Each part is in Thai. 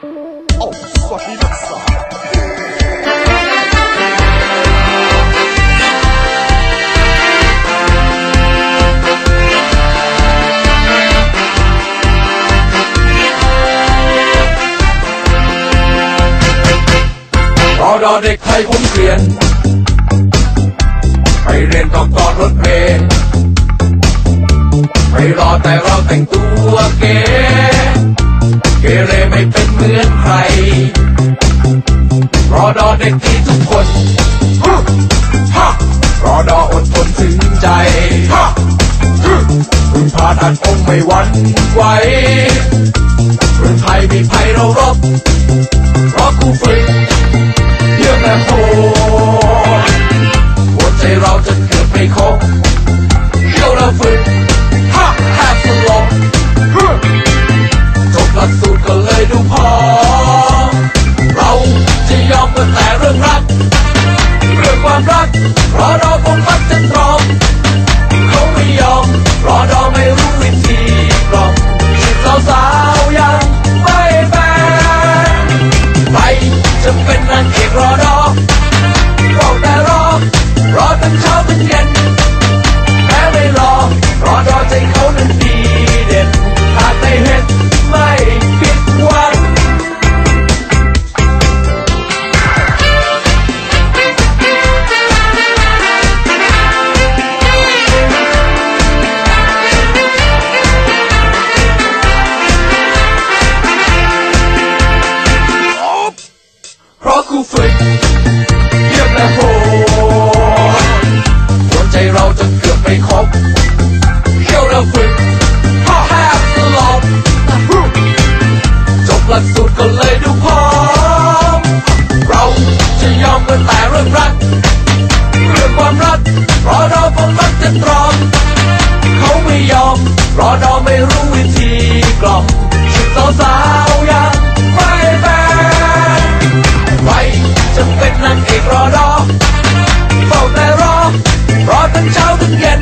โอ้สวัสดีนักศึกษารอดอเด็กไทยผมเกลียน ไปเรียนต้องต่อรถเมล์ไม่รอแต่เราแต่งตัวเก๋ เหมือนใคร รอดอเด็กที่ทุกคนฮะรอดออดทนถึงใจฮะพึ่งพาดันองไม่หวั่นไหวเมืองไทยมีภัยเรารบรอกูฝึก จบหลักสูตรก็เลยดูพร้อม เราจะยอมกันแต่เรื่องรัก เรื่องความรักรอดอผมมักจะตรอม เขาไม่ยอมรอดอไม่รู้วิธีกล่อมสาวสาวๆยังไม่แฟนไปจะเป็นนางเอกรอดอเฝ้าแต่รอรอตั้งเช้าถึงเย็น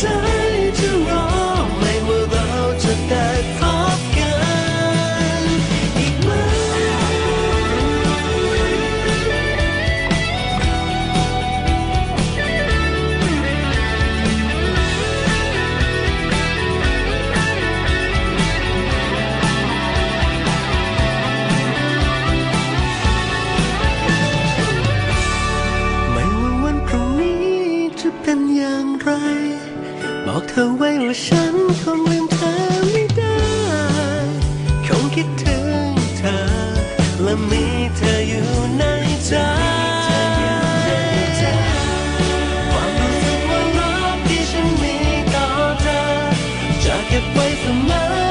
time. ว่าฉันคงลืมเธอไม่ได้ คงคิดถึงเธอ และมีเธออยู่ในใจความรู้สึกว่ารักที่ฉันมีต่อเธอจะก็บไว้เสมอ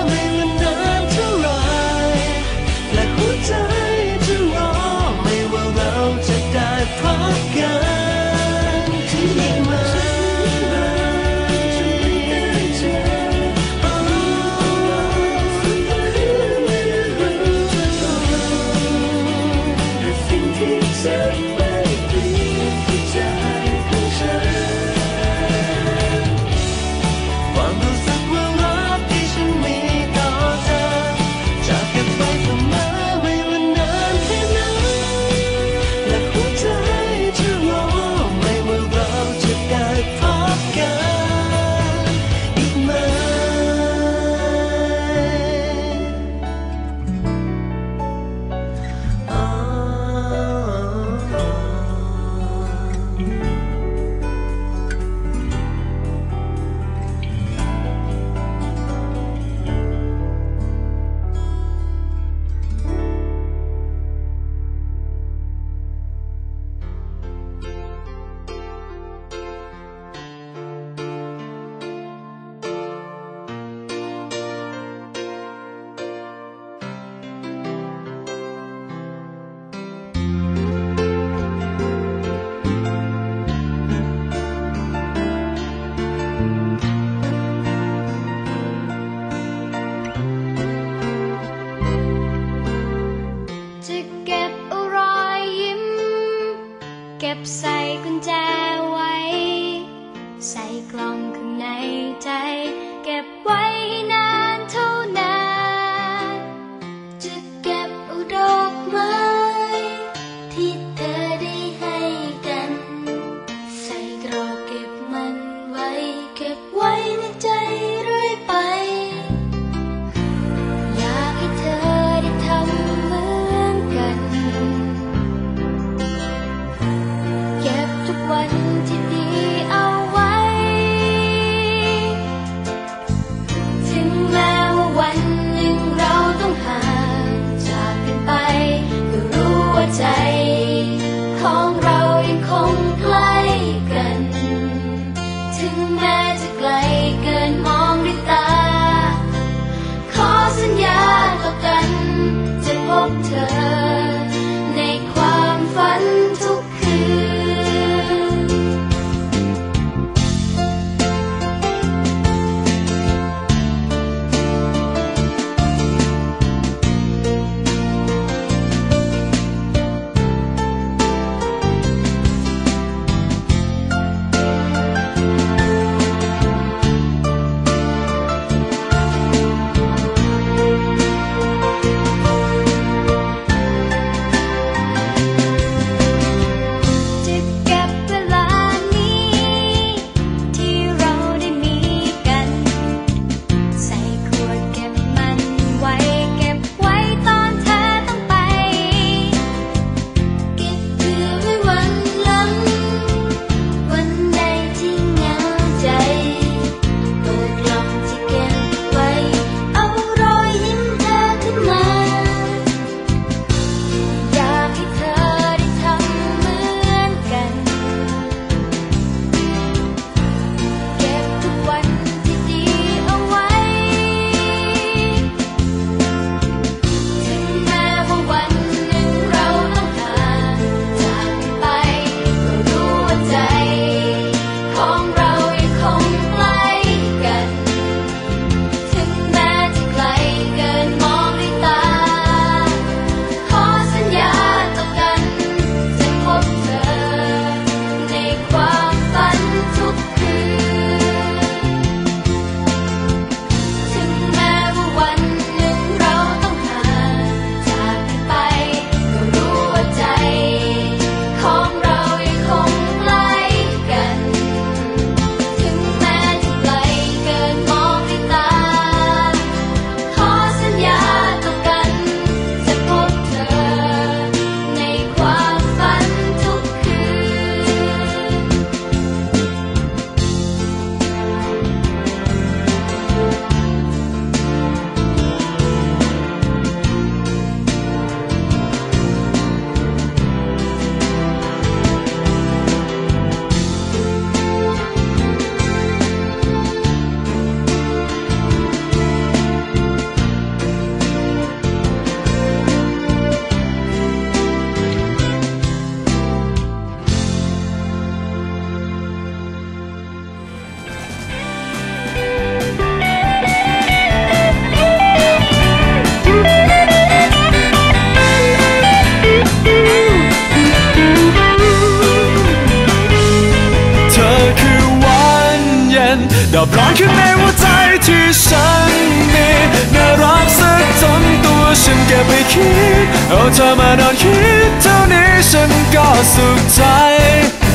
ดเอาเธอมานอนคิดเท่านี้ฉันก็สุขใจ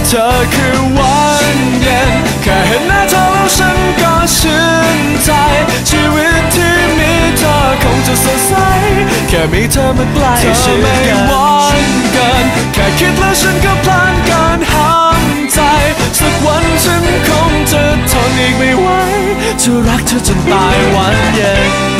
เธอคือวันเย็นแค่เห็นหน้าเธอแล้วฉันก็ชื่นใจ ชีวิตที่มีเธอคงจะสดใส แค่มีเธอมาใกล้ชิดกันไม่หวันเกิน แค่คิดแล้วฉันก็พลานกินห้ามใจ สักวันฉันคงจะทนอีกไม่ไหวจะรักเธอจนตายวันเย็น